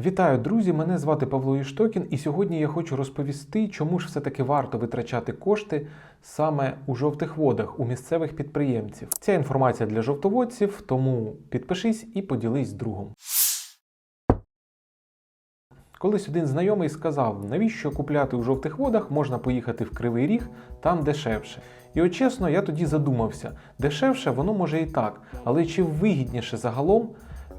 Вітаю, друзі! Мене звати Павло Іштокін, і сьогодні я хочу розповісти, чому ж все-таки варто витрачати кошти саме у жовтих водах у місцевих підприємців. Ця інформація для жовтоводців, тому підпишись і поділись з другом. Колись один знайомий сказав, навіщо купляти у жовтих водах, можна поїхати в Кривий Ріг, там дешевше. І от чесно, я тоді задумався, дешевше воно може і так, але чи вигідніше загалом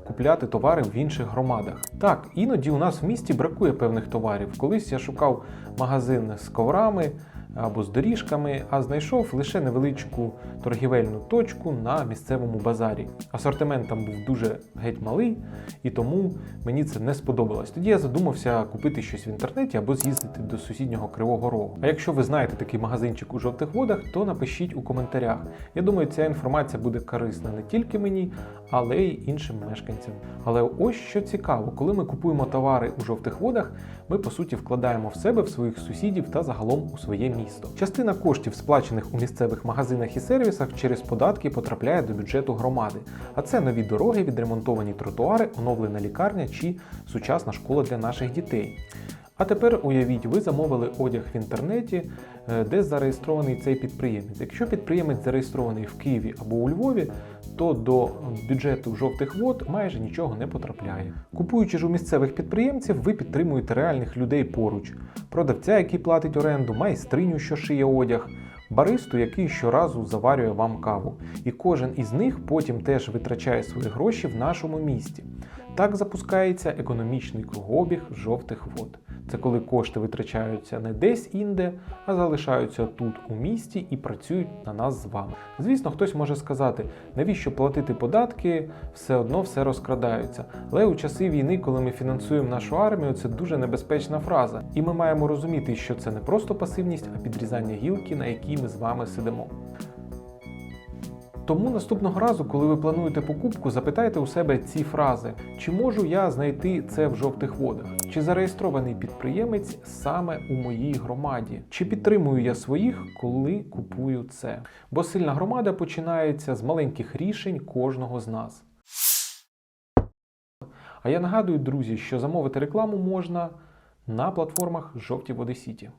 купляти товари в інших громадах? Так, іноді у нас в місті бракує певних товарів. Колись я шукав магазин з коврами або з доріжками, а знайшов лише невеличку торгівельну точку на місцевому базарі. Асортимент там був дуже геть малий, і тому мені це не сподобалось. Тоді я задумався купити щось в інтернеті або з'їздити до сусіднього Кривого Рогу. А якщо ви знаєте такий магазинчик у жовтих водах, то напишіть у коментарях. Я думаю, ця інформація буде корисна не тільки мені, але й іншим мешканцям. Але ось що цікаво, коли ми купуємо товари у жовтих водах, ми по суті вкладаємо в себе, в своїх сусідів та загалом у своє місто. Частина коштів, сплачених у місцевих магазинах і сервісах, через податки потрапляє до бюджету громади. А це нові дороги, відремонтовані тротуари, оновлена лікарня чи сучасна школа для наших дітей. А тепер уявіть, ви замовили одяг в інтернеті, е, де зареєстрований цей підприємець. Якщо підприємець зареєстрований в Києві або у Львові, то до бюджету жовтих вод майже нічого не потрапляє. Купуючи ж у місцевих підприємців, ви підтримуєте реальних людей поруч: продавця, який платить оренду, майстриню, що шиє одяг. Баристу, який щоразу заварює вам каву, і кожен із них потім теж витрачає свої гроші в нашому місті. Так запускається економічний кругообіг жовтих вод. Це коли кошти витрачаються не десь інде, а залишаються тут у місті і працюють на нас з вами. Звісно, хтось може сказати, навіщо платити податки, все одно все розкрадається. Але у часи війни, коли ми фінансуємо нашу армію, це дуже небезпечна фраза. І ми маємо розуміти, що це не просто пасивність, а підрізання гілки, на якій ми з вами сидимо. Тому наступного разу, коли ви плануєте покупку, запитайте у себе ці фрази: чи можу я знайти це в жовтих водах? Чи зареєстрований підприємець саме у моїй громаді? Чи підтримую я своїх, коли купую це? Бо сильна громада починається з маленьких рішень кожного з нас. А я нагадую, друзі, що замовити рекламу можна на платформах Жовті Води Сіті.